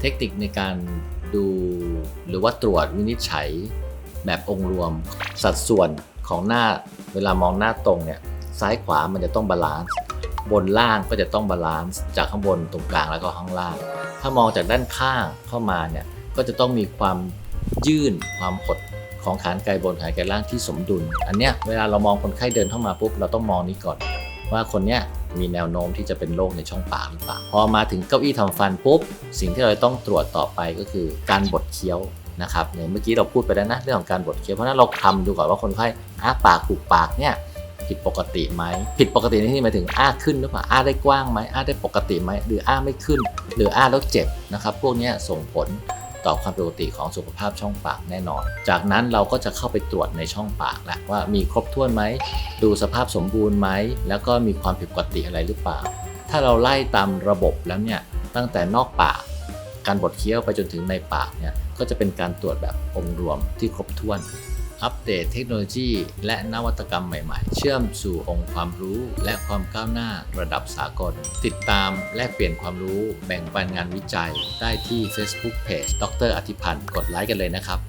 เทคนิคในการดูหรือว่าตรวจวินิจฉัยแบบองค์รวม สัดส่วนของหน้าเวลามองหน้าตรงเนี่ยซ้ายขวามันจะต้องบาลานซ์บนล่างก็จะต้องบาลานซ์จากข้างบนตรงกลางแล้วก็ข้างล่าง ถ้ามองจากด้านข้างเข้ามาเนี่ยก็จะต้องมีความยื่นความหดของขานไกลบนขานไกลล่างที่สมดุล อันเนี้ยเวลาเรามองคนไข้เดินเข้ามาปุ๊บเราต้องมองนี้ก่อน ว่าคนเนี้ย มีแนวโน้มที่จะเป็นโรคในช่องปากหรือเปล่าพอมาถึงเก้าอี้ทำฟันปุ๊บ สิ่งที่เราต้องตรวจต่อไปก็คือการบดเคี้ยวนะครับเนี่ยเมื่อกี้เราพูดไปแล้วนะเรื่องของการบดเคี้ยวเพราะนั้นเราทำดูก่อนว่าคนไข้อ้าปากขูกปากเนี่ยผิดปกติไหมผิดปกติในที่นี้หมายถึงอ้าขึ้นหรือเปล่าอ้าได้กว้างไหมอ้าได้ปกติไหมหรืออ้าไม่ขึ้น หรืออ้าแล้วเจ็บนะครับ พวกนี้ส่งผล ต่อความปกติของสุขภาพช่องปากแน่นอน จากนั้นเราก็จะเข้าไปตรวจในช่องปากแหละว่ามีครบถ้วนไหม ดูสภาพสมบูรณ์ไหม แล้วก็มีความผิดปกติอะไรหรือเปล่า ถ้าเราไล่ตามระบบแล้วเนี่ยตั้งแต่นอกปาก การบดเคี้ยวไปจนถึงในปากเนี่ยก็จะเป็นการตรวจแบบองค์รวมที่ครบถ้วน อัปเดตเทคโนโลยี และนวัตกรรมใหม่ๆ เชื่อมสู่องค์ความรู้ และความก้าวหน้าระดับสากล ติดตามแลกเปลี่ยนความรู้แบ่งปันงานวิจัย ได้ที่ Facebook Page ดรอธิพันธ์กดไลค์กันเลยนะครับ